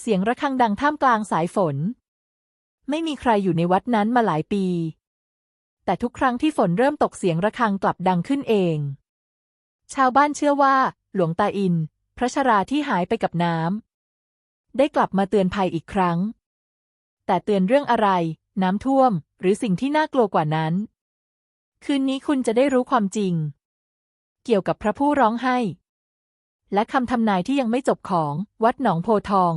เสียงระฆังดังท่ามกลางสายฝน ไม่มีใครอยู่ในวัดนั้นมาหลายปี แต่ทุกครั้งที่ฝนเริ่มตกเสียงระฆังกลับดังขึ้นเอง ชาวบ้านเชื่อว่า หลวงตาอิน พระชราที่หายไปกับน้ำได้กลับมาเตือนภัยอีกครั้ง แต่เตือนเรื่องอะไร น้ำท่วม หรือสิ่งที่น่ากลัวกว่านั้น คืนนี้คุณจะได้รู้ความจริง เกี่ยวกับพระผู้ร้องไห้และคำทำนายที่ยังไม่จบของวัดหนองโพทอง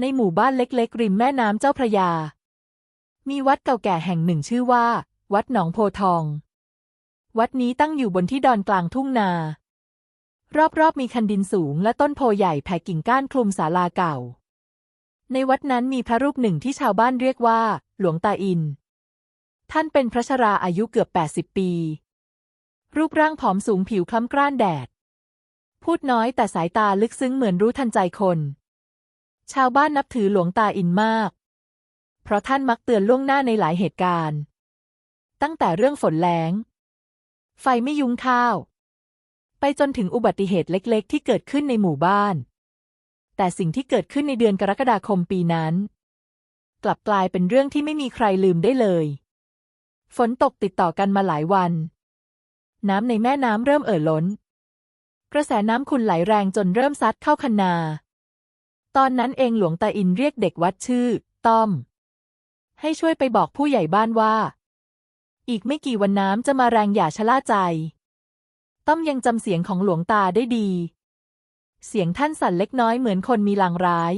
ในหมู่บ้านเล็กๆ ริมแม่น้ำเจ้าพระยา มีวัดเก่าแก่แห่งหนึ่งชื่อว่า วัดหนองโพทอง วัดนี้ตั้งอยู่บนที่ดอนกลางทุ่งนา รอบๆมีคันดินสูงและต้นโพใหญ่แผ่กิ่งก้านคลุมศาลาเก่า ในวัดนั้นมีพระรูปหนึ่งที่ชาวบ้านเรียกว่า หลวงตาอิน ท่านเป็นพระชราอายุเกือบ 80 ปี รูปร่างผอมสูงผิวคล้ำกร้านแดด พูดน้อยแต่สายตาลึกซึ้งเหมือนรู้ทันใจคน ชาวบ้านนับถือหลวงตาอินมาก เพราะท่านมักเตือนล่วงหน้าในหลายเหตุการณ์ ตั้งแต่เรื่องฝนแล้ง ไฟไม่ยุ้งข้าว ไปจนถึงอุบัติเหตุเล็กๆ ที่เกิดขึ้นในหมู่บ้าน แต่สิ่งที่เกิดขึ้นในเดือนกรกฎาคมปีนั้น กลับกลายเป็นเรื่องที่ไม่มีใครลืมได้เลย ฝนตกติดต่อกันมาหลายวัน น้ำในแม่น้ำเริ่มเอ่อล้น กระแสน้ำขุ่นไหลแรงจนเริ่มซัดเข้าคันนา ตอนนั้นเองหลวงตาอินเรียกเด็กวัดชื่อ ต้อม ให้ช่วยไปบอกผู้ใหญ่บ้านว่า อีกไม่กี่วันน้ำจะมาแรงอย่าชะล่าใจ ต้อมยังจำเสียงของหลวงตาได้ดี เสียงท่านสั่นเล็กน้อยเหมือนคนมีลางร้าย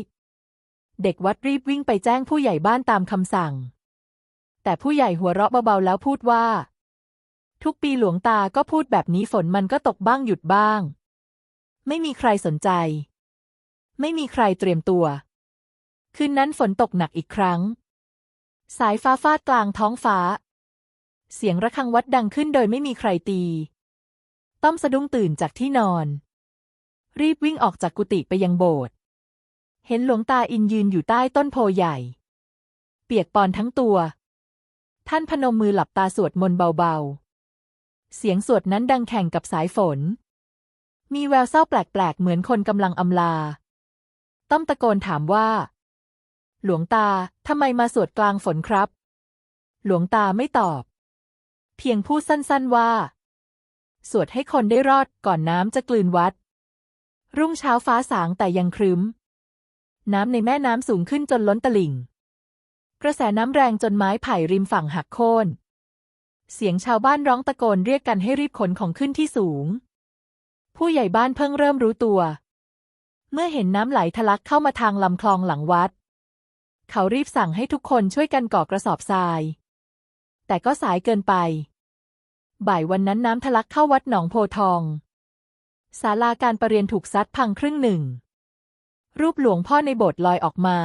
เด็กวัดรีบวิ่งไปแจ้งผู้ใหญ่บ้านตามคำสั่ง แต่ผู้ใหญ่หัวเราะเบาๆแล้วพูดว่า ทุกปีหลวงตาก็พูดแบบนี้ฝนมันก็ตกบ้างหยุดบ้าง ไม่มีใครสนใจ ไม่มีใครเตรียมตัว คืนนั้นฝนตกหนักอีกครั้ง สายฟ้าฟาดกลางท้องฟ้า เสียงระฆังวัดดังขึ้นโดยไม่มีใครตี ต้อมสะดุ้งตื่นจากที่นอน รีบวิ่งออกจากกุฏิไปยังโบสถ์เห็นหลวงตาอินยืนอยู่ใต้ต้นโพใหญ่ เปียกปอนทั้งตัว ท่านพนมมือหลับตาสวดมนต์เบาๆ เสียงสวดนั้นดังแข่งกับสายฝน มีแววเศร้าแปลกๆ เหมือนคนกำลังอำลา ต้อมตะโกนถามว่า หลวงตาทำไมมาสวดกลางฝนครับ หลวงตาไม่ตอบ เพียงพูดสั้นๆว่า สวดให้คนได้รอดก่อนน้ำจะกลืนวัด รุ่งเช้าฟ้าสางแต่ยังครึ้ม น้ำในแม่น้ำสูงขึ้นจนล้นตลิ่ง กระแสน้ำแรงจนไม้ไผ่ริมฝั่งหักโค่นเสียงชาวบ้านร้องตะโกนเรียกกันให้รีบขนของขึ้นที่สูง ผู้ใหญ่บ้านเพิ่งเริ่มรู้ตัว เมื่อเห็นน้ำไหลทะลักเข้ามาทางลำคลองหลังวัด เขารีบสั่งให้ทุกคนช่วยกันก่อกระสอบทราย แต่ก็สายเกินไป บ่ายวันนั้นน้ำทะลักเข้าวัดหนองโพทองศาลาการประเรียนถูกซัดพังครึ่งหนึ่ง รูปหลวงพ่อในโบสถ์ลอยออกมา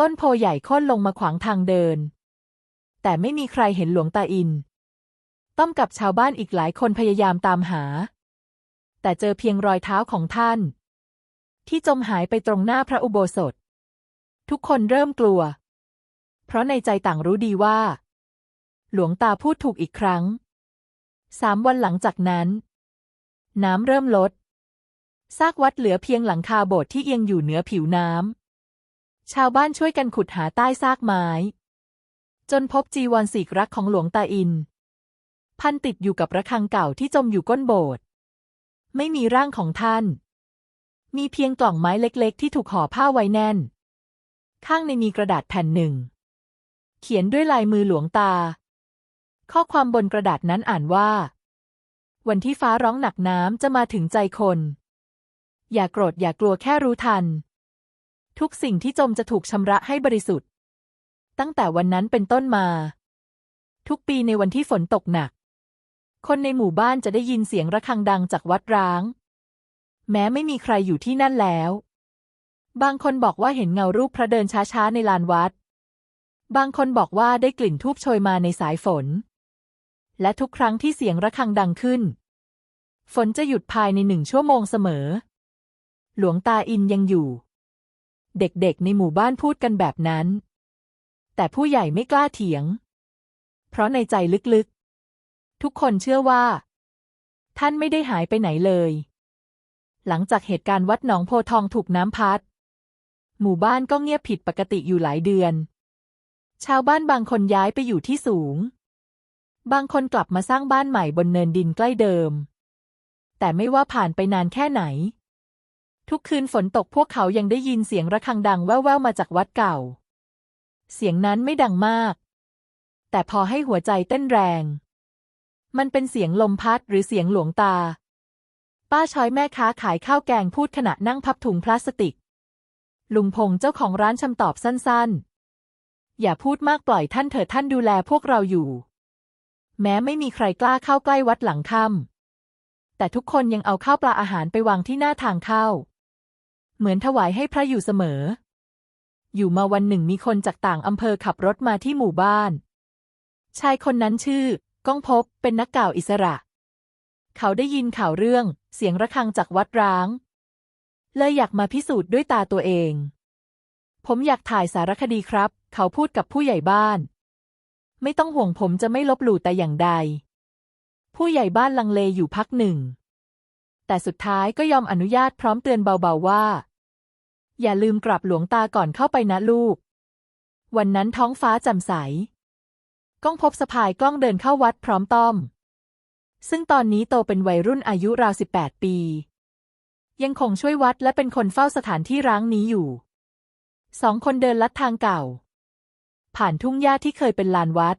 ต้นโพใหญ่โค่นลงมาขวางทางเดิน แต่ไม่มีใครเห็นหลวงตาอิน ต้อมกับชาวบ้านอีกหลายคนพยายามตามหา แต่เจอเพียงรอยเท้าของท่าน ที่จมหายไปตรงหน้าพระอุโบสถ ทุกคนเริ่มกลัว เพราะในใจต่างรู้ดีว่า หลวงตาพูดถูกอีกครั้ง สามวันหลังจากนั้น น้ำเริ่มลด ซากวัดเหลือเพียงหลังคาโบสถ์ที่เอียงอยู่เหนือผิวน้ำ ชาวบ้านช่วยกันขุดหาใต้ซากไม้ จนพบจีวรสีกรักของหลวงตาอิน พันติดอยู่กับระฆังเก่าที่จมอยู่ก้นโบสถ์ไม่มีร่างของท่าน มีเพียงกล่องไม้เล็กๆ ที่ถูกห่อผ้าไว้แน่น ข้างในมีกระดาษแผ่นหนึ่ง เขียนด้วยลายมือหลวงตา ข้อความบนกระดาษนั้นอ่านว่า วันที่ฟ้าร้องหนักน้ำจะมาถึงใจคน อย่าโกรธอย่ากลัวแค่รู้ทัน ทุกสิ่งที่จมจะถูกชำระให้บริสุทธิ์ ตั้งแต่วันนั้นเป็นต้นมา ทุกปีในวันที่ฝนตกหนัก คนในหมู่บ้านจะได้ยินเสียงระฆังดังจากวัดร้าง แม้ไม่มีใครอยู่ที่นั่นแล้ว บางคนบอกว่าเห็นเงารูปพระเดินช้าๆในลานวัด บางคนบอกว่าได้กลิ่นทูบโชยมาในสายฝน และทุกครั้งที่เสียงระฆังดังขึ้น ฝนจะหยุดภายในหนึ่งชั่วโมงเสมอ หลวงตาอินยังอยู่ เด็กๆในหมู่บ้านพูดกันแบบนั้น แต่ผู้ใหญ่ไม่กล้าเถียง เพราะในใจลึกๆ ทุกคนเชื่อว่า ท่านไม่ได้หายไปไหนเลย หลังจากเหตุการณ์วัดหนองโพทองถูกน้ำพัด หมู่บ้านก็เงียบผิดปกติอยู่หลายเดือน ชาวบ้านบางคนย้ายไปอยู่ที่สูง บางคนกลับมาสร้างบ้านใหม่บนเนินดินใกล้เดิม แต่ไม่ว่าผ่านไปนานแค่ไหน ทุกคืนฝนตกพวกเขายังได้ยินเสียงระฆังดังแว่วๆมาจากวัดเก่า เสียงนั้นไม่ดังมาก แต่พอให้หัวใจเต้นแรง มันเป็นเสียงลมพัดหรือเสียงหลวงตา ป้าช้อยแม่ค้าขายข้าวแกงพูดขณะนั่งพับถุงพลาสติก ลุงพงษ์เจ้าของร้านชำตอบสั้นๆ อย่าพูดมากปล่อยท่านเถิดท่านดูแลพวกเราอยู่ แม้ไม่มีใครกล้าเข้าใกล้วัดหลังค่ำแต่ทุกคนยังเอาข้าวปลาอาหารไปวางที่หน้าทางเข้า เหมือนถวายให้พระอยู่เสมอ อยู่มาวันหนึ่งมีคนจากต่างอำเภอขับรถมาที่หมู่บ้าน ชายคนนั้นชื่อ ก้องพบเป็นนักกล่าวอิสระ เขาได้ยินข่าวเรื่องเสียงระฆังจากวัดร้าง เลยอยากมาพิสูจน์ด้วยตาตัวเอง ผมอยากถ่ายสารคดีครับ เขาพูดกับผู้ใหญ่บ้าน ไม่ต้องห่วงผมจะไม่ลบหลู่แต่อย่างใด ผู้ใหญ่บ้านลังเลอยู่พักหนึ่ง แต่สุดท้ายก็ยอมอนุญาตพร้อมเตือนเบาๆว่า อย่าลืมกลับหลวงตาก่อนเข้าไปนะลูก วันนั้นท้องฟ้าแจ่มใส ก้องพบสะพายกล้องเดินเข้าวัดพร้อมต้อม ซึ่งตอนนี้โตเป็นวัยรุ่นอายุราวสิบแปดปี ยังคงช่วยวัดและเป็นคนเฝ้าสถานที่ร้างนี้อยู่ สองคนเดินลัดทางเก่า ผ่านทุ่งหญ้าที่เคยเป็นลานวัด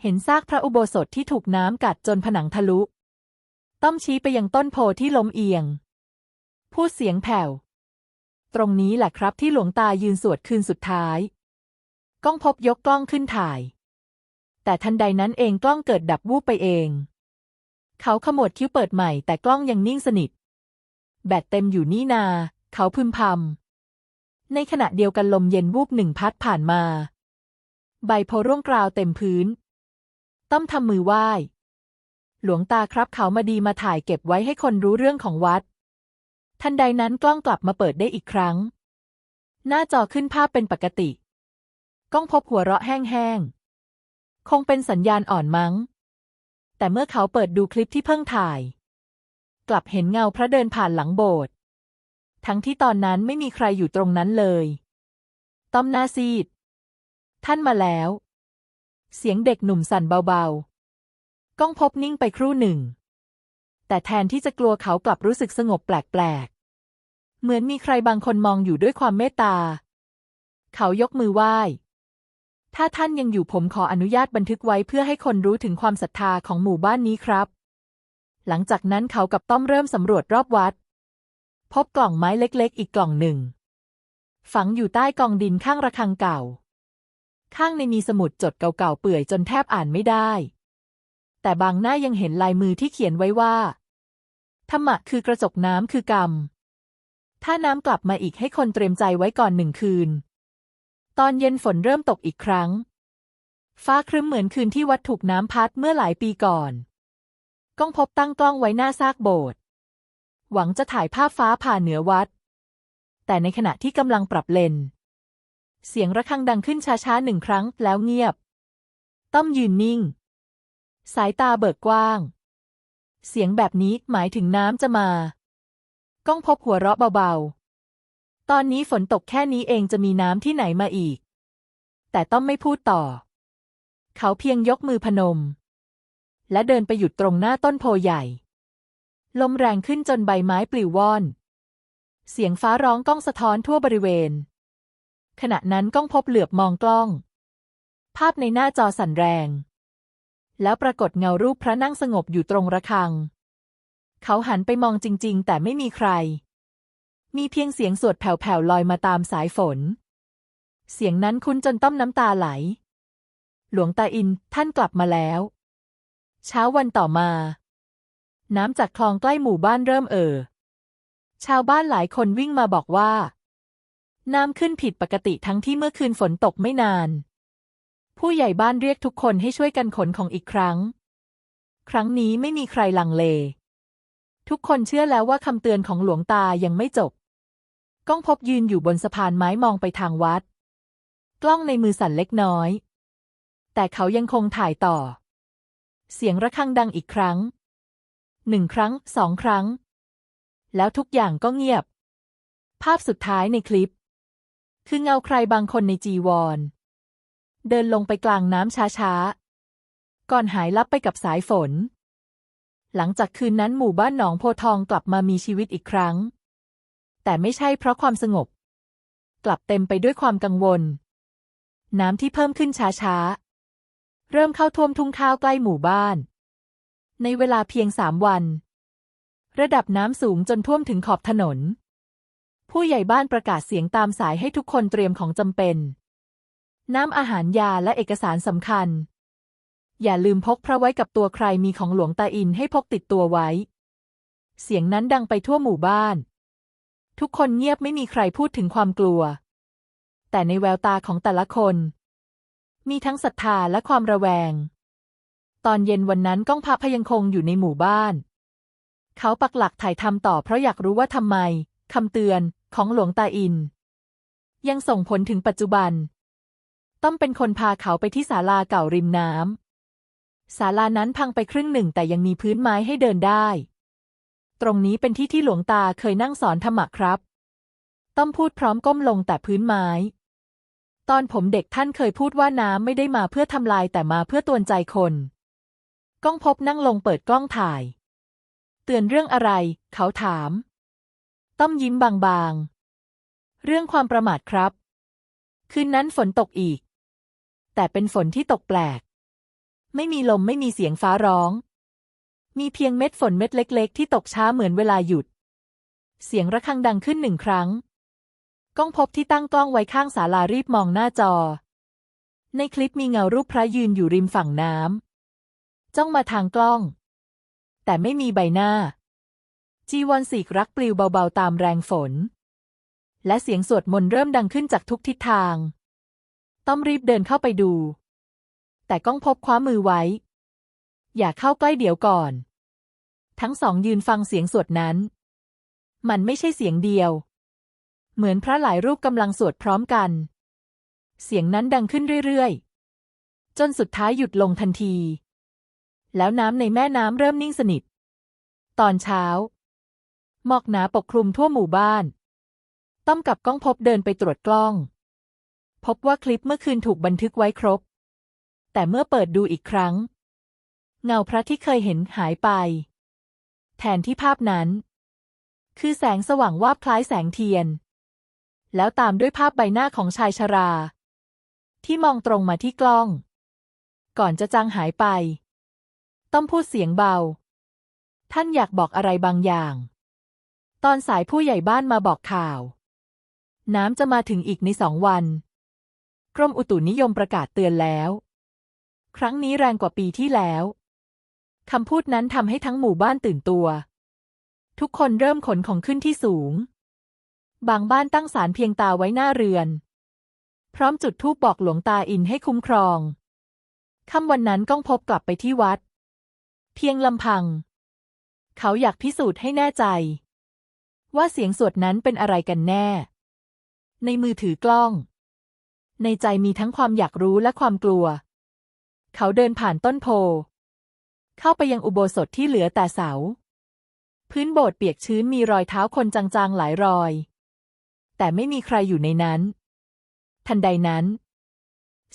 เห็นซากพระอุโบสถที่ถูกน้ำกัดจนผนังทะลุ ต้อมชี้ไปยังต้นโพที่ล้มเอียง พูดเสียงแผ่ว ตรงนี้แหละครับที่หลวงตายืนสวดคืนสุดท้าย ก้องพบยกกล้องขึ้นถ่าย แต่ทันใดนั้นเองกล้องเกิดดับวูบไปเอง เขาขมวดคิ้วเปิดใหม่แต่กล้องยังนิ่งสนิท แบตเต็มอยู่นี่นา เขาพึมพำ ในขณะเดียวกันลมเย็นวูบหนึ่งพัดผ่านมา ใบโพร่วงกราวเต็มพื้น ต้อมทำมือไหว้ หลวงตาครับเขามาดีมาถ่ายเก็บไว้ให้คนรู้เรื่องของวัด ทันใดนั้นกล้องกลับมาเปิดได้อีกครั้ง หน้าจอขึ้นภาพเป็นปกติ ก้องพบหัวเราะแห้งๆ คงเป็นสัญญาณอ่อนมั้ง แต่เมื่อเขาเปิดดูคลิปที่เพิ่งถ่าย กลับเห็นเงาพระเดินผ่านหลังโบสถ์ทั้งที่ตอนนั้นไม่มีใครอยู่ตรงนั้นเลยต้อมหน้าซีด ท่านมาแล้ว เสียงเด็กหนุ่มสั่นเบาๆ ก้องพบนิ่งไปครู่หนึ่ง แต่แทนที่จะกลัวเขากลับรู้สึกสงบแปลกๆ เหมือนมีใครบางคนมองอยู่ด้วยความเมตตา เขายกมือไหว้ ถ้าท่านยังอยู่ผมขออนุญาตบันทึกไว้เพื่อให้คนรู้ถึงความศรัทธาของหมู่บ้านนี้ครับ หลังจากนั้นเขากับต้อมเริ่มสำรวจรอบวัด พบกล่องไม้เล็กๆ อีกกล่องหนึ่ง ฝังอยู่ใต้กองดินข้างระฆังเก่า ข้างในมีสมุดจดเก่าๆเปื่อยจนแทบอ่านไม่ได้ แต่บางหน้ายังเห็นลายมือที่เขียนไว้ว่า ธรรมะคือกระจกน้ำคือกรรม ถ้าน้ำกลับมาอีกให้คนเตรียมใจไว้ก่อนหนึ่งคืน ตอนเย็นฝนเริ่มตกอีกครั้ง ฟ้าครึ้มเหมือนคืนที่วัดถูกน้ำพัดเมื่อหลายปีก่อน ก้องพบตั้งกล้องไว้หน้าซากโบสถ์ หวังจะถ่ายภาพฟ้าผ่าเหนือวัด แต่ในขณะที่กำลังปรับเลน เสียงระฆังดังขึ้นช้าๆหนึ่งครั้งแล้วเงียบ ต้อมยืนนิ่ง สายตาเบิกกว้าง เสียงแบบนี้หมายถึงน้ำจะมา ก้องพบหัวเราะเบาๆ ตอนนี้ฝนตกแค่นี้เองจะมีน้ำที่ไหนมาอีก แต่ต้อมไม่พูดต่อ เขาเพียงยกมือพนม และเดินไปหยุดตรงหน้าต้นโพใหญ่ ลมแรงขึ้นจนใบไม้ปลิวว่อน เสียงฟ้าร้องก้องสะท้อนทั่วบริเวณ ขณะนั้นก้องพบเหลือบมองกล้อง ภาพในหน้าจอสั่นแรง แล้วปรากฏเงารูปพระนั่งสงบอยู่ตรงระฆัง เขาหันไปมองจริง ๆ แต่ไม่มีใคร มีเพียงเสียงสวดแผ่วๆลอยมาตามสายฝน เสียงนั้นคุ้นจนต้อมน้ำตาไหล หลวงตาอินท่านกลับมาแล้ว เช้าวันต่อมา น้ำจากคลองใกล้หมู่บ้านเริ่มเอ่อ ชาวบ้านหลายคนวิ่งมาบอกว่า น้ำขึ้นผิดปกติทั้งที่เมื่อคืนฝนตกไม่นาน ผู้ใหญ่บ้านเรียกทุกคนให้ช่วยกันขนของอีกครั้ง ครั้งนี้ไม่มีใครลังเล ทุกคนเชื่อแล้วว่าคำเตือนของหลวงตายังไม่จบ ก้องพบยืนอยู่บนสะพานไม้มองไปทางวัด กล้องในมือสั่นเล็กน้อย แต่เขายังคงถ่ายต่อ เสียงระฆังดังอีกครั้ง หนึ่งครั้ง สองครั้ง แล้วทุกอย่างก็เงียบ ภาพสุดท้ายในคลิป คือเงาใครบางคนในจีวร เดินลงไปกลางน้ำช้าๆ ก่อนหายลับไปกับสายฝน หลังจากคืนนั้นหมู่บ้านหนองโพทองกลับมามีชีวิตอีกครั้ง แต่ไม่ใช่เพราะความสงบ กลับเต็มไปด้วยความกังวล น้ำที่เพิ่มขึ้นช้าๆ เริ่มเข้าท่วมทุ่งข้าวใกล้หมู่บ้าน ในเวลาเพียงสามวัน ระดับน้ำสูงจนท่วมถึงขอบถนน ผู้ใหญ่บ้านประกาศเสียงตามสายให้ทุกคนเตรียมของจำเป็น น้ำอาหารยาและเอกสารสำคัญ อย่าลืมพกพระไว้กับตัวใครมีของหลวงตาอินให้พกติดตัวไว้ เสียงนั้นดังไปทั่วหมู่บ้าน ทุกคนเงียบไม่มีใครพูดถึงความกลัว แต่ในแววตาของแต่ละคน มีทั้งศรัทธาและความระแวง ตอนเย็นวันนั้นก้องพระพยังคงอยู่ในหมู่บ้าน เขาปักหลักถ่ายทำต่อเพราะอยากรู้ว่าทำไมคำเตือนของหลวงตาอิน ยังส่งผลถึงปัจจุบัน ต้อมเป็นคนพาเขาไปที่ศาลาเก่าริมน้ำศาลานั้นพังไปครึ่งหนึ่งแต่ยังมีพื้นไม้ให้เดินได้ ตรงนี้เป็นที่ที่หลวงตาเคยนั่งสอนธรรมะครับ ต้อมพูดพร้อมก้มลงแต่พื้นไม้ ตอนผมเด็กท่านเคยพูดว่าน้ำไม่ได้มาเพื่อทำลายแต่มาเพื่อตวนใจคนก้องพบนั่งลงเปิดกล้องถ่าย เตือนเรื่องอะไร เขาถาม ต้อมยิ้มบางๆ เรื่องความประมาทครับ คืนนั้นฝนตกอีก แต่เป็นฝนที่ตกแปลก ไม่มีลมไม่มีเสียงฟ้าร้อง มีเพียงเม็ดฝนเม็ดเล็ก ๆ ที่ตกช้าเหมือนเวลาหยุด เสียงระฆังดังขึ้นหนึ่งครั้ง ก้องพบที่ตั้งกล้องไว้ข้างศาลารีบมองหน้าจอ ในคลิปมีเงารูปพระยืนอยู่ริมฝั่งน้ำจ้องมาทางกล้อง แต่ไม่มีใบหน้า จีวรสีกรักปลิวเบาๆตามแรงฝน และเสียงสวดมนต์เริ่มดังขึ้นจากทุกทิศทาง ต้อมรีบเดินเข้าไปดู แต่ก้องพบคว้ามือไว้อย่าเข้าใกล้เดี๋ยวก่อน ทั้งสองยืนฟังเสียงสวดนั้น มันไม่ใช่เสียงเดียว เหมือนพระหลายรูปกำลังสวดพร้อมกัน เสียงนั้นดังขึ้นเรื่อยๆ จนสุดท้ายหยุดลงทันที แล้วน้ำในแม่น้ำเริ่มนิ่งสนิท ตอนเช้า หมอกหนาปกคลุมทั่วหมู่บ้าน ต้อมกับก้องพบเดินไปตรวจกล้อง พบว่าคลิปเมื่อคืนถูกบันทึกไว้ครบ แต่เมื่อเปิดดูอีกครั้ง เงาพระที่เคยเห็นหายไป แทนที่ภาพนั้น คือแสงสว่างวาบคล้ายแสงเทียน แล้วตามด้วยภาพใบหน้าของชายชรา ที่มองตรงมาที่กล้อง ก่อนจะจางหายไป ต้อมพูดเสียงเบา ท่านอยากบอกอะไรบางอย่าง ตอนสายผู้ใหญ่บ้านมาบอกข่าว น้ำจะมาถึงอีกในสองวัน กรมอุตุนิยมประกาศเตือนแล้ว ครั้งนี้แรงกว่าปีที่แล้ว คำพูดนั้นทำให้ทั้งหมู่บ้านตื่นตัว ทุกคนเริ่มขนของขึ้นที่สูง บางบ้านตั้งศาลเพียงตาไว้หน้าเรือน พร้อมจุดธูปบอกหลวงตาอินให้คุ้มครองค่ำวันนั้นก้องพบกลับไปที่วัด เพียงลำพัง เขาอยากพิสูจน์ให้แน่ใจ ว่าเสียงสวดนั้นเป็นอะไรกันแน่ ในมือถือกล้อง ในใจมีทั้งความอยากรู้และความกลัว เขาเดินผ่านต้นโพ เข้าไปยังอุโบสถที่เหลือแต่เสา พื้นโบสถ์เปียกชื้นมีรอยเท้าคนจางๆหลายรอย แต่ไม่มีใครอยู่ในนั้น ทันใดนั้น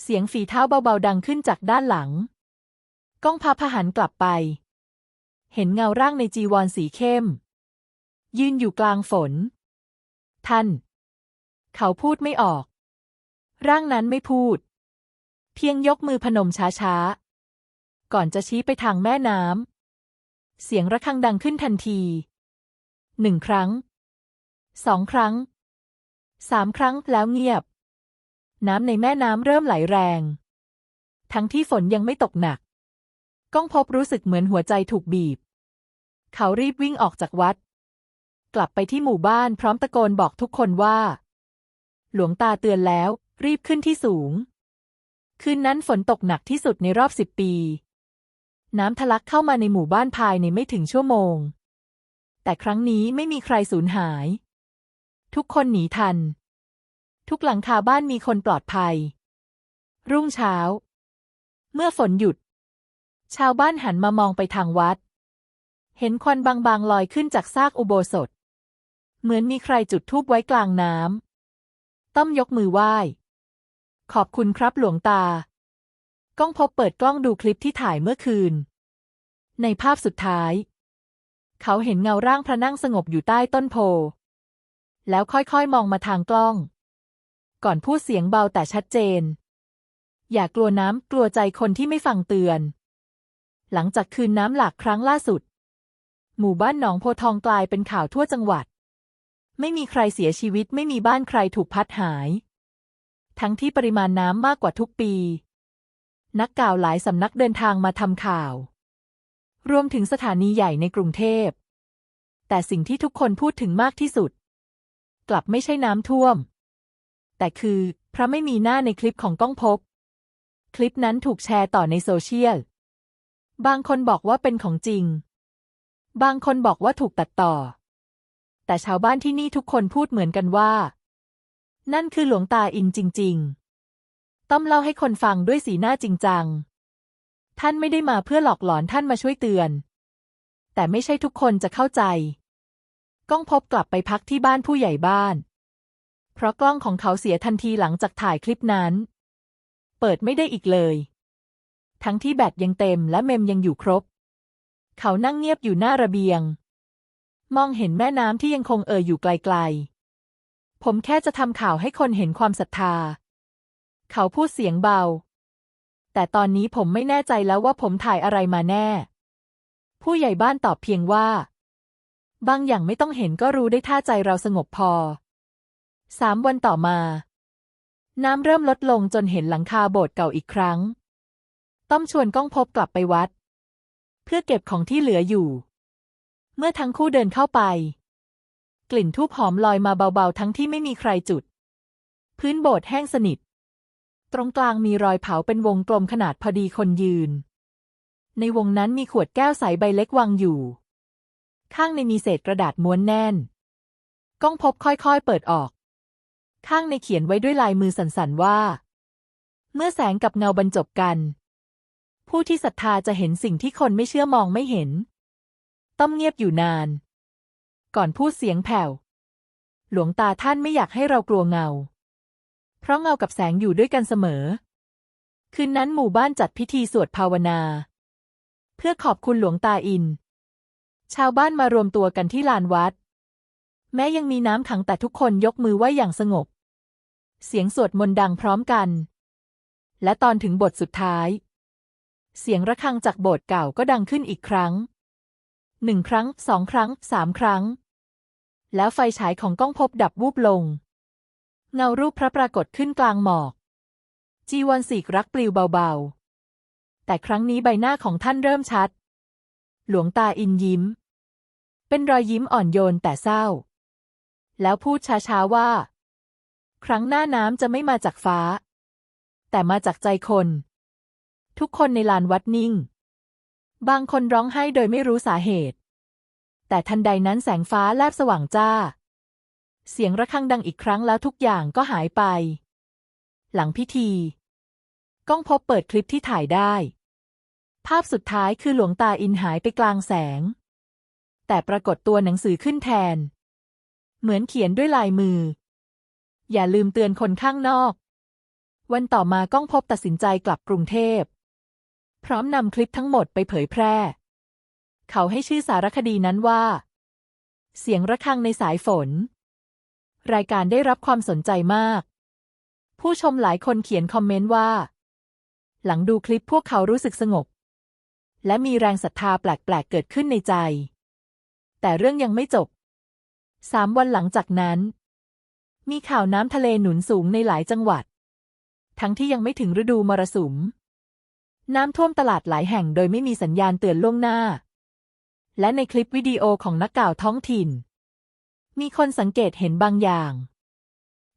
เสียงฝีเท้าเบาๆดังขึ้นจากด้านหลัง ก้องพาพหันกลับไป เห็นเงาร่างในจีวรสีเข้ม ยืนอยู่กลางฝน ท่าน เขาพูดไม่ออก ร่างนั้นไม่พูด เพียงยกมือพนมช้าๆ ก่อนจะชี้ไปทางแม่น้ำ เสียงระฆังดังขึ้นทันที หนึ่งครั้ง สองครั้ง สามครั้งแล้วเงียบ น้ำในแม่น้ำเริ่มไหลแรง ทั้งที่ฝนยังไม่ตกหนัก ก้องพบรู้สึกเหมือนหัวใจถูกบีบ เขารีบวิ่งออกจากวัด กลับไปที่หมู่บ้านพร้อมตะโกนบอกทุกคนว่า หลวงตาเตือนแล้ว รีบขึ้นที่สูงคืนนั้นฝนตกหนักที่สุดในรอบสิบปี น้ำทะลักเข้ามาในหมู่บ้านภายในไม่ถึงชั่วโมง แต่ครั้งนี้ไม่มีใครสูญหาย ทุกคนหนีทัน ทุกหลังคาบ้านมีคนปลอดภัย รุ่งเช้า เมื่อฝนหยุด ชาวบ้านหันมามองไปทางวัด เห็นควันบางๆลอยขึ้นจากซากอุโบสถ เหมือนมีใครจุดธูปไว้กลางน้ำต้อมยกมือไหว้ ขอบคุณครับหลวงตา ก้องพบเปิดกล้องดูคลิปที่ถ่ายเมื่อคืน ในภาพสุดท้าย เขาเห็นเงาร่างพระนั่งสงบอยู่ใต้ต้นโพ แล้วค่อยๆมองมาทางกล้อง ก่อนพูดเสียงเบาแต่ชัดเจน อย่ากลัวน้ำกลัวใจคนที่ไม่ฟังเตือน หลังจากคืนน้ำหลากครั้งล่าสุด หมู่บ้านหนองโพทองกลายเป็นข่าวทั่วจังหวัด ไม่มีใครเสียชีวิตไม่มีบ้านใครถูกพัดหาย ทั้งที่ปริมาณน้ำมากกว่าทุกปี นักข่าวหลายสำนักเดินทางมาทำข่าว รวมถึงสถานีใหญ่ในกรุงเทพ แต่สิ่งที่ทุกคนพูดถึงมากที่สุด กลับไม่ใช่น้ำท่วม แต่คือพระไม่มีหน้าในคลิปของก้องพบ คลิปนั้นถูกแชร์ต่อในโซเชียล บางคนบอกว่าเป็นของจริง บางคนบอกว่าถูกตัดต่อ แต่ชาวบ้านที่นี่ทุกคนพูดเหมือนกันว่า นั่นคือหลวงตาอินจริง ๆ ต้อมเล่าให้คนฟังด้วยสีหน้าจริงจัง ท่านไม่ได้มาเพื่อหลอกหลอนท่านมาช่วยเตือน แต่ไม่ใช่ทุกคนจะเข้าใจ ก้องพบกลับไปพักที่บ้านผู้ใหญ่บ้าน เพราะกล้องของเขาเสียทันทีหลังจากถ่ายคลิปนั้น เปิดไม่ได้อีกเลย ทั้งที่แบตยังเต็มและเมมยังอยู่ครบ เขานั่งเงียบอยู่หน้าระเบียง มองเห็นแม่น้ำที่ยังคงเอ่ยอยู่ไกลๆ ผมแค่จะทำข่าวให้คนเห็นความศรัทธา เขาพูดเสียงเบา แต่ตอนนี้ผมไม่แน่ใจแล้วว่าผมถ่ายอะไรมาแน่ ผู้ใหญ่บ้านตอบเพียงว่า บางอย่างไม่ต้องเห็นก็รู้ได้ท่าใจเราสงบพอ สามวันต่อมา น้ำเริ่มลดลงจนเห็นหลังคาโบสถ์เก่าอีกครั้ง ต้อมชวนก้องพบกลับไปวัด เพื่อเก็บของที่เหลืออยู่ เมื่อทั้งคู่เดินเข้าไป กลิ่นทูบหอมลอยมาเบาๆ ทั้งที่ไม่มีใครจุด พื้นโบสถ์แห้งสนิท ตรงกลางมีรอยเผาเป็นวงกลมขนาดพอดีคนยืน ในวงนั้นมีขวดแก้วใสใบเล็กวางอยู่ ข้างในมีเศษกระดาษม้วนแน่น ก้องพบค่อยๆเปิดออก ข้างในเขียนไว้ด้วยลายมือสั่นๆว่า เมื่อแสงกับเงาบรรจบกัน ผู้ที่ศรัทธาจะเห็นสิ่งที่คนไม่เชื่อมองไม่เห็น ต้อมเงียบอยู่นาน ก่อนพูดเสียงแผ่ว หลวงตาท่านไม่อยากให้เรากลัวเงา เพราะเงากับแสงอยู่ด้วยกันเสมอ คืนนั้นหมู่บ้านจัดพิธีสวดภาวนา เพื่อขอบคุณหลวงตาอิน ชาวบ้านมารวมตัวกันที่ลานวัด แม้ยังมีน้ำขังแต่ทุกคนยกมือไหว้อย่างสงบ เสียงสวดมนต์ดังพร้อมกัน และตอนถึงบทสุดท้าย เสียงระฆังจากโบสถ์เก่าก็ดังขึ้นอีกครั้งหนึ่งครั้งสองครั้งสามครั้ง แล้วไฟฉายของกล้องพบดับวูบลง เงารูปพระปรากฏขึ้นกลางหมอก จีวรสีกรักปลิวเบาๆ แต่ครั้งนี้ใบหน้าของท่านเริ่มชัด หลวงตาอินยิ้ม เป็นรอยยิ้มอ่อนโยนแต่เศร้า แล้วพูดช้าๆว่า ครั้งหน้าน้ำจะไม่มาจากฟ้า แต่มาจากใจคน ทุกคนในลานวัดนิ่ง บางคนร้องไห้โดยไม่รู้สาเหตุ แต่ทันใดนั้นแสงฟ้าแลบสว่างจ้า เสียงระฆังดังอีกครั้งแล้วทุกอย่างก็หายไป หลังพิธี ก้องพบเปิดคลิปที่ถ่ายได้ ภาพสุดท้ายคือหลวงตาอินหายไปกลางแสง แต่ปรากฏตัวหนังสือขึ้นแทน เหมือนเขียนด้วยลายมือ อย่าลืมเตือนคนข้างนอก วันต่อมาก้องพบตัดสินใจกลับกรุงเทพ พร้อมนำคลิปทั้งหมดไปเผยแพร่ เขาให้ชื่อสารคดีนั้นว่า เสียงระฆังในสายฝน รายการได้รับความสนใจมาก ผู้ชมหลายคนเขียนคอมเมนต์ว่า หลังดูคลิปพวกเขารู้สึกสงบ และมีแรงศรัทธาแปลกๆเกิดขึ้นในใจ แต่เรื่องยังไม่จบสามวันหลังจากนั้น มีข่าวน้ำทะเลหนุนสูงในหลายจังหวัด ทั้งที่ยังไม่ถึงฤดูมรสุม น้ำท่วมตลาดหลายแห่งโดยไม่มีสัญญาณเตือนล่วงหน้า และในคลิปวิดีโอของนักข่าวท้องถิ่น มีคนสังเกตเห็นบางอย่าง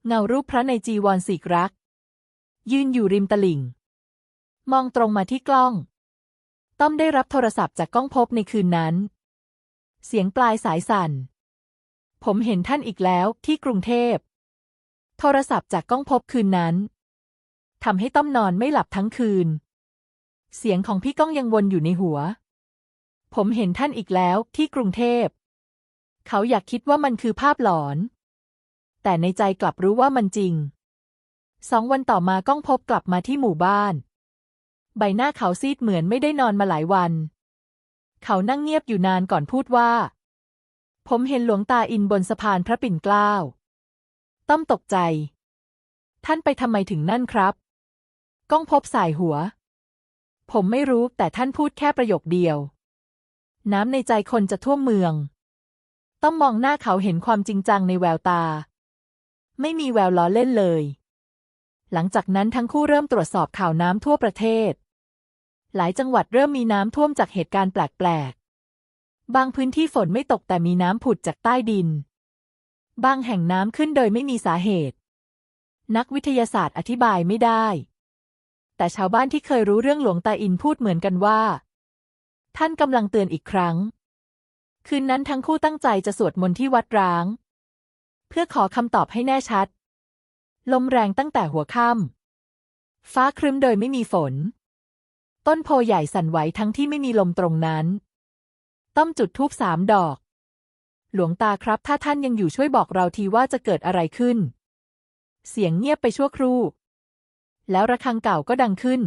เงารูปพระในจีวรสีกรัก ยืนอยู่ริมตลิ่ง มองตรงมาที่กล้อง ต้อมได้รับโทรศัพท์จากกล้องพบในคืนนั้น เสียงปลายสายสั่น ผมเห็นท่านอีกแล้วที่กรุงเทพ โทรศัพท์จากกล้องพบคืนนั้นทำให้ต้อมนอนไม่หลับทั้งคืน เสียงของพี่ก้องยังวนอยู่ในหัว ผมเห็นท่านอีกแล้วที่กรุงเทพ เขาอยากคิดว่ามันคือภาพหลอน แต่ในใจกลับรู้ว่ามันจริง สองวันต่อมาก้องพบกลับมาที่หมู่บ้าน ใบหน้าเขาซีดเหมือนไม่ได้นอนมาหลายวัน เขานั่งเงียบอยู่นานก่อนพูดว่า ผมเห็นหลวงตาอินบนสะพานพระปิ่นเกล้า ต้อมตกใจ ท่านไปทำไมถึงนั่นครับ ก้องพบสายหัว ผมไม่รู้แต่ท่านพูดแค่ประโยคเดียว น้ำในใจคนจะท่วมเมือง ต้องมองหน้าเขาเห็นความจริงจังในแววตา ไม่มีแววล้อเล่นเลย หลังจากนั้นทั้งคู่เริ่มตรวจสอบข่าวน้ำทั่วประเทศ หลายจังหวัดเริ่มมีน้ำท่วมจากเหตุการณ์แปลกๆ บางพื้นที่ฝนไม่ตกแต่มีน้ำผุดจากใต้ดิน บางแห่งน้ำขึ้นโดยไม่มีสาเหตุ นักวิทยาศาสตร์อธิบายไม่ได้ แต่ชาวบ้านที่เคยรู้เรื่องหลวงตาอินพูดเหมือนกันว่า ท่านกำลังเตือนอีกครั้ง คืนนั้นทั้งคู่ตั้งใจจะสวดมนต์ที่วัดร้าง เพื่อขอคำตอบให้แน่ชัด ลมแรงตั้งแต่หัวค่ำฟ้าครึ้มโดยไม่มีฝน ต้นโพใหญ่สั่นไหวทั้งที่ไม่มีลมตรงนั้น ต้อมจุดธูปสามดอก หลวงตาครับถ้าท่านยังอยู่ช่วยบอกเราทีว่าจะเกิดอะไรขึ้น เสียงเงียบไปชั่วครู่ แล้วระฆังเก่าก็ดังขึ้น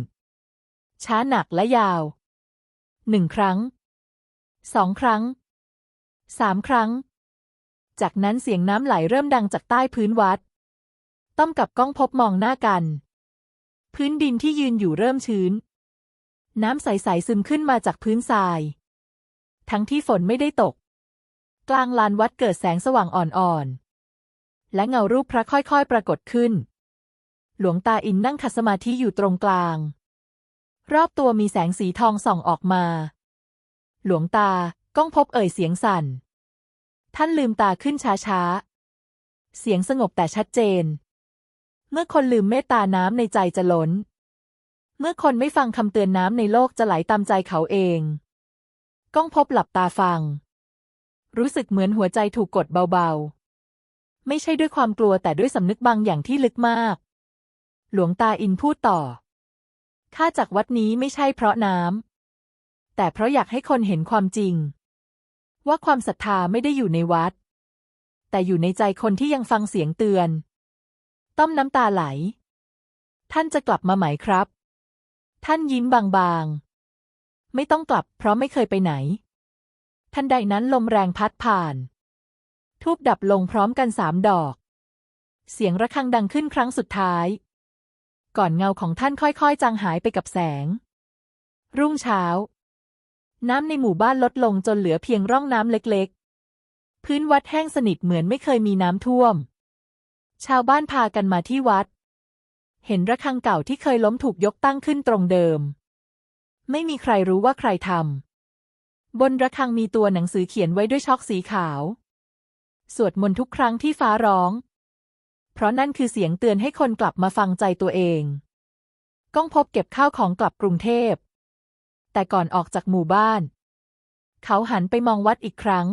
ช้าหนักและยาว หนึ่งครั้ง สองครั้ง สามครั้ง จากนั้นเสียงน้ำไหลเริ่มดังจากใต้พื้นวัด ต้อมกับก้องพบมองหน้ากัน พื้นดินที่ยืนอยู่เริ่มชื้น น้ำใสๆซึมขึ้นมาจากพื้นทราย ทั้งที่ฝนไม่ได้ตก กลางลานวัดเกิดแสงสว่างอ่อนๆ และเงารูปพระค่อยๆ ปรากฏขึ้น หลวงตาอินนั่งขัดสมาธิอยู่ตรงกลาง รอบตัวมีแสงสีทองส่องออกมา หลวงตา ก้องพบเอ่ยเสียงสั่น ท่านลืมตาขึ้นช้าๆ เสียงสงบแต่ชัดเจน เมื่อคนลืมเมตตาน้ำในใจจะล้น เมื่อคนไม่ฟังคำเตือนน้ำในโลกจะไหลตามใจเขาเอง ก้องพบหลับตาฟัง รู้สึกเหมือนหัวใจถูกกดเบาๆ ไม่ใช่ด้วยความกลัวแต่ด้วยสำนึกบางอย่างที่ลึกมาก หลวงตาอินพูดต่อข้าจากวัดนี้ไม่ใช่เพราะน้ำแต่เพราะอยากให้คนเห็นความจริง ว่าความศรัทธาไม่ได้อยู่ในวัด แต่อยู่ในใจคนที่ยังฟังเสียงเตือน ต้อมน้ำตาไหล ท่านจะกลับมาไหมครับ ท่านยิ้มบางๆ ไม่ต้องกลับเพราะไม่เคยไปไหน ทันใดนั้นลมแรงพัดผ่าน ทูบดับลงพร้อมกันสามดอก เสียงระฆังดังขึ้นครั้งสุดท้าย ก่อนเงาของท่านค่อยๆ จางหายไปกับแสง รุ่งเช้า น้ำในหมู่บ้านลดลงจนเหลือเพียงร่องน้ำเล็กๆ พื้นวัดแห้งสนิทเหมือนไม่เคยมีน้ำท่วม ชาวบ้านพากันมาที่วัด เห็นระฆังเก่าที่เคยล้มถูกยกตั้งขึ้นตรงเดิม ไม่มีใครรู้ว่าใครทำ บนระฆังมีตัวหนังสือเขียนไว้ด้วยช็อกสีขาว สวดมนต์ทุกครั้งที่ฟ้าร้อง เพราะนั่นคือเสียงเตือนให้คนกลับมาฟังใจตัวเอง ก้องพบเก็บข้าวของกลับกรุงเทพ แต่ก่อนออกจากหมู่บ้าน เขาหันไปมองวัดอีกครั้ง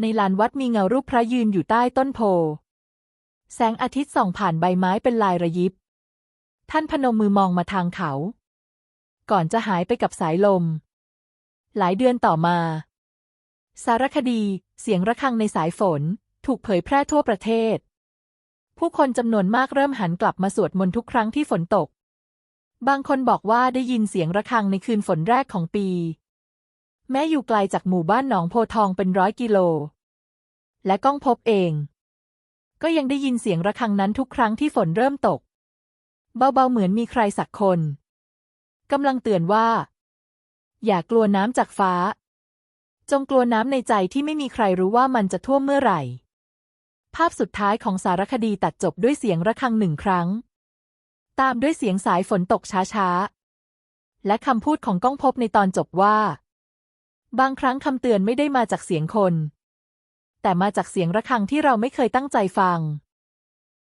ในลานวัดมีเงารูปพระยืนอยู่ใต้ต้นโพ แสงอาทิตย์ส่องผ่านใบไม้เป็นลายระยิบ ท่านพนมมือมองมาทางเขา ก่อนจะหายไปกับสายลม หลายเดือนต่อมา สารคดี เสียงระฆังในสายฝน ถูกเผยแพร่ทั่วประเทศ ผู้คนจำนวนมากเริ่มหันกลับมาสวดมนต์ทุกครั้งที่ฝนตก บางคนบอกว่าได้ยินเสียงระฆังในคืนฝนแรกของปี แม้อยู่ไกลจากหมู่บ้านหนองโพทองเป็นร้อยกิโล และก้องพบเอง ก็ยังได้ยินเสียงระฆังนั้นทุกครั้งที่ฝนเริ่มตก เบาๆเหมือนมีใครสักคนกำลังเตือนว่า อย่ากลัวน้ำจากฟ้า จงกลัวน้ำในใจที่ไม่มีใครรู้ว่ามันจะท่วมเมื่อไหร่ ภาพสุดท้ายของสารคดีตัดจบด้วยเสียงระฆังหนึ่งครั้ง ตามด้วยเสียงสายฝนตกช้าๆ และคำพูดของก้องพบในตอนจบว่า บางครั้งคำเตือนไม่ได้มาจากเสียงคน แต่มาจากเสียงระฆังที่เราไม่เคยตั้งใจฟัง